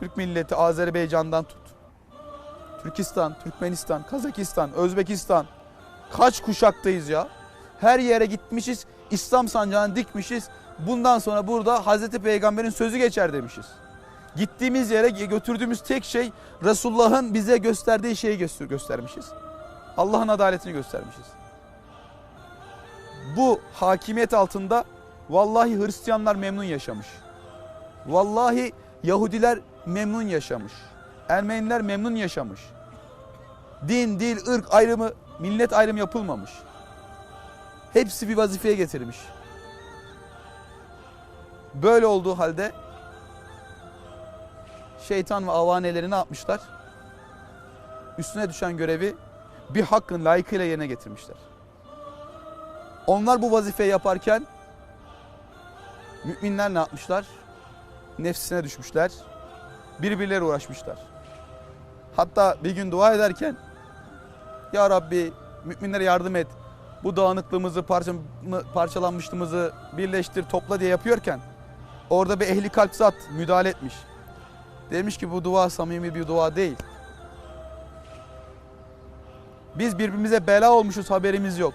Türk milleti Azerbaycan'dan tut. Türkistan, Türkmenistan, Kazakistan, Özbekistan. Kaç kuşaktayız ya? Her yere gitmişiz, İslam sancağını dikmişiz. Bundan sonra burada Hazreti Peygamber'in sözü geçer demişiz. Gittiğimiz yere götürdüğümüz tek şey Resulullah'ın bize gösterdiği şeyi göster göstermişiz. Allah'ın adaletini göstermişiz. Bu hakimiyet altında vallahi Hristiyanlar memnun yaşamış. Vallahi Yahudiler memnun yaşamış. Ermeniler memnun yaşamış. Din, dil, ırk ayrımı, millet ayrımı yapılmamış. Hepsi bir vazifeye getirmiş. Böyle olduğu halde şeytan ve avaneleri ne yapmışlar? Üstüne düşen görevi bir hakkın layıkıyla yerine getirmişler. Onlar bu vazifeyi yaparken müminler ne yapmışlar? Nefsine düşmüşler. Birbirleriyle uğraşmışlar. Hatta bir gün dua ederken Ya Rabbi müminlere yardım et. Bu dağınıklığımızı, parça, parçalanmışlığımızı birleştir, topla diye yapıyorken orada bir ehli kalp zat müdahale etmiş. Demiş ki bu dua samimi bir dua değil. Biz birbirimize bela olmuşuz haberimiz yok.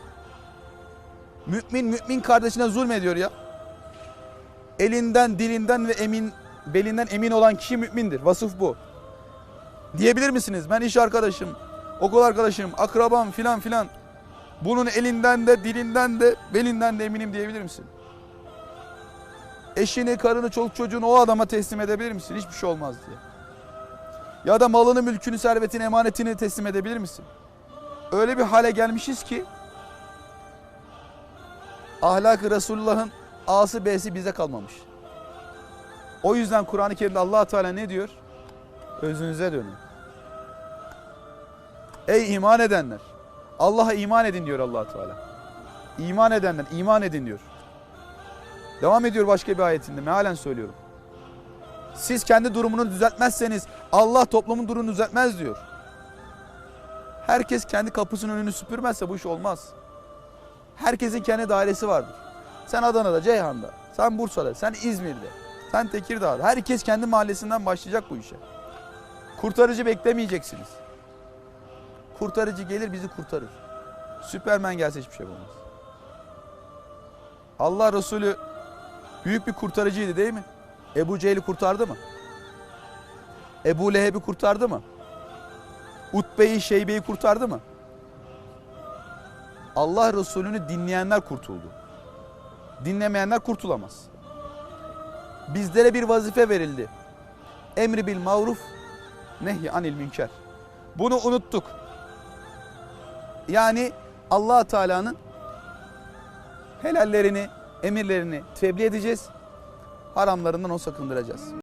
Mümin mümin kardeşine zulmediyor ya. Elinden, dilinden ve emin belinden emin olan kişi mümindir. Vasıf bu. Diyebilir misiniz? Ben iş arkadaşım, okul arkadaşım, akrabam filan filan. Bunun elinden de, dilinden de, belinden de eminim diyebilir misin? Eşini, karını, çoluk çocuğunu o adama teslim edebilir misin? Hiçbir şey olmaz diye. Ya da malını, mülkünü, servetini, emanetini teslim edebilir misin? Öyle bir hale gelmişiz ki ahlak-ı Resulullah'ın A'sı B'si bize kalmamış. O yüzden Kur'an-ı Kerim'de allah Teala ne diyor? Özünüze dönün. Ey iman edenler! Allah'a iman edin diyor allah Teala. İman edenler iman edin diyor. Devam ediyor başka bir ayetinde mealen söylüyorum. Siz kendi durumunu düzeltmezseniz Allah toplumun durumunu düzeltmez diyor. Herkes kendi kapısının önünü süpürmezse bu iş olmaz. Herkesin kendi dairesi vardır. Sen Adana'da, Ceyhan'da, sen Bursa'da, sen İzmir'de, sen Tekirdağ'da. Herkes kendi mahallesinden başlayacak bu işe. Kurtarıcı beklemeyeceksiniz. Kurtarıcı gelir bizi kurtarır. Süpermen gelse hiçbir şey olmaz. Allah Resulü büyük bir kurtarıcıydı değil mi? Ebu Cehil'i kurtardı mı? Ebu Leheb'i kurtardı mı? Utbe'yi, Şeybe'yi kurtardı mı? Allah Resulü'nü dinleyenler kurtuldu. Dinlemeyenler kurtulamaz. Bizlere bir vazife verildi. Emri bil maruf, nehy anil münker. Bunu unuttuk. Yani allah Teala'nın helallerini, emirlerini tebliğ edeceğiz. Haramlarından o sakındıracağız.